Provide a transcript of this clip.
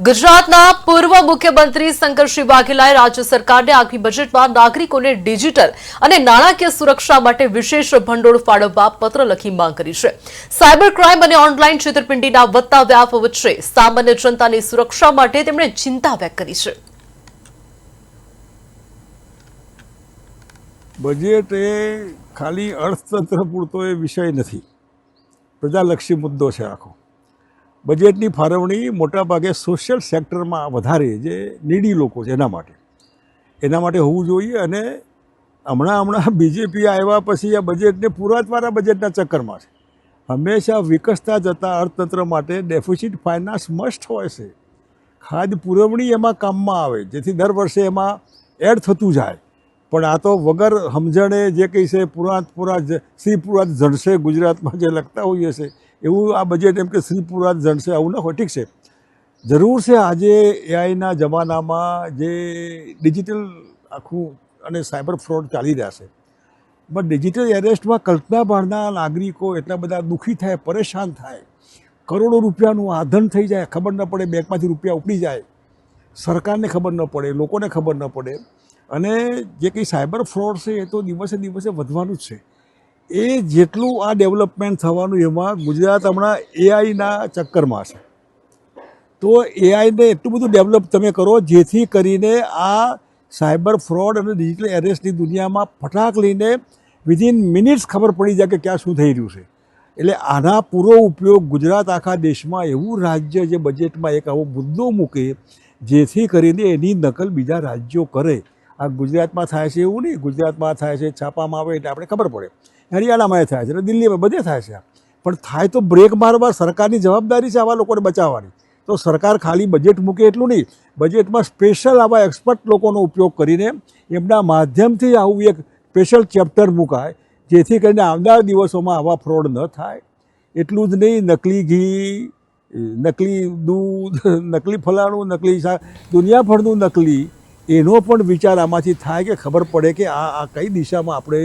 ગુજરાતના પૂર્વ મુખ્યમંત્રી શંકરસિંહ વાઘેલાએ રાજ્ય સરકારને આગામી બજેટમાં નાગરિકોને ડિજિટલ અને નાણાકીય સુરક્ષા માટે વિશેષ ભંડોળ ફાળવવા પત્ર લખી માંગ કરી છે. સાયબર ક્રાઇમ અને ઓનલાઈન છેતરપિંડીના વધતા વ્યાપ વચ્ચે સામાન્ય જનતાની સુરક્ષા માટે તેમણે ચિંતા વ્યક્ત કરી છે. બજેટ એ ખાલી અર્થતંત્ર પૂરતો એ વિષય નથી. પ્રજાલક્ષી મુદ્દો છે આખો. બજેટની ફાળવણી મોટાભાગે સોશિયલ સેક્ટરમાં વધારે જે નીડી લોકો છે એના માટે. એના માટે હોવું જોઈએ અને હમણાં હમણાં બીજેપી આવ્યા પછી આ બજેટને પુરાતવાળા બજેટના ચક્કરમાં છે. હંમેશા વિકસતા જતા અર્થતંત્ર માટે ડેફિસિટ ફાઇનાન્સ મસ્ટ હોય છે. ખાદ પુરવણી એમાં કામમાં આવે, જેથી દર વર્ષે એમાં એડ થતું જાય. પણ આ તો વગર સમજણે જે કંઈ છે પુરાત પુરા શ્રી પુરાત જણશે ગુજરાતમાં જે લખતા હોઈએ છે એવું આ બજેટ એમ કે શ્રી પુરાત જણશે, આવું ન હોય. ઠીક છે. જરૂર છે આજે એઆઈના જમાનામાં જે ડિજિટલ આખું અને સાયબર ફ્રોડ ચાલી રહ્યા છે. બટ ડિજિટલ એરેસ્ટમાં કલ્પના બહારના નાગરિકો એટલા બધા દુઃખી થાય, પરેશાન થાય. કરોડો રૂપિયાનું આધન થઈ જાય, ખબર ન પડે બેંકમાંથી રૂપિયા ઉપડી જાય. સરકારને ખબર ન પડે, લોકોને ખબર ન પડે. અને જે કંઈ સાયબર ફ્રોડ છે એ તો દિવસે દિવસે વધવાનું જ છે. એ જેટલું આ ડેવલપમેન્ટ થવાનું એમાં ગુજરાત હમણાં એઆઈના ચક્કરમાં છે. તો એઆઈને એટલું બધું ડેવલપ તમે કરો જેથી કરીને આ સાયબર ફ્રોડ અને ડિજિટલ એરેસ્ટની દુનિયામાં ફટાક લઈને વિધિન મિનિટ્સ ખબર પડી જાય કે ક્યાં શું થઈ રહ્યું છે. એટલે આના પૂરો ઉપયોગ ગુજરાત આખા દેશમાં એવું રાજ્ય જે બજેટમાં એક આવો મુદ્દો મૂકે જેથી કરીને એની નકલ બીજા રાજ્યો કરે. આ ગુજરાતમાં થાય છે એવું નહીં. ગુજરાતમાં થાય છે, છાપામાં આવે એટલે આપણે ખબર પડે. હરિયાણામાં થાય છે એટલે દિલ્હીમાં બધે થાય છે પણ થાય તો બ્રેક મારવા સરકારની જવાબદારી છે આવા લોકોને બચાવવાની. તો સરકાર ખાલી બજેટ મૂકે એટલું નહીં. બજેટમાં સ્પેશિયલ આવા એક્સપર્ટ લોકોનો ઉપયોગ કરીને એમના માધ્યમથી આવું એક સ્પેશિયલ ચેપ્ટર મુકાય, જેથી કરીને આવનાર દિવસોમાં આવા ફ્રોડ ન થાય. એટલું જ નહીં, નકલી ઘી, નકલી દૂધ, નકલી ફલાણું, નકલી દુનિયાભરનું નકલી એનો પણ વિચાર આમાંથી થાય કે ખબર પડે કે આ આ કઈ દિશામાં આપણે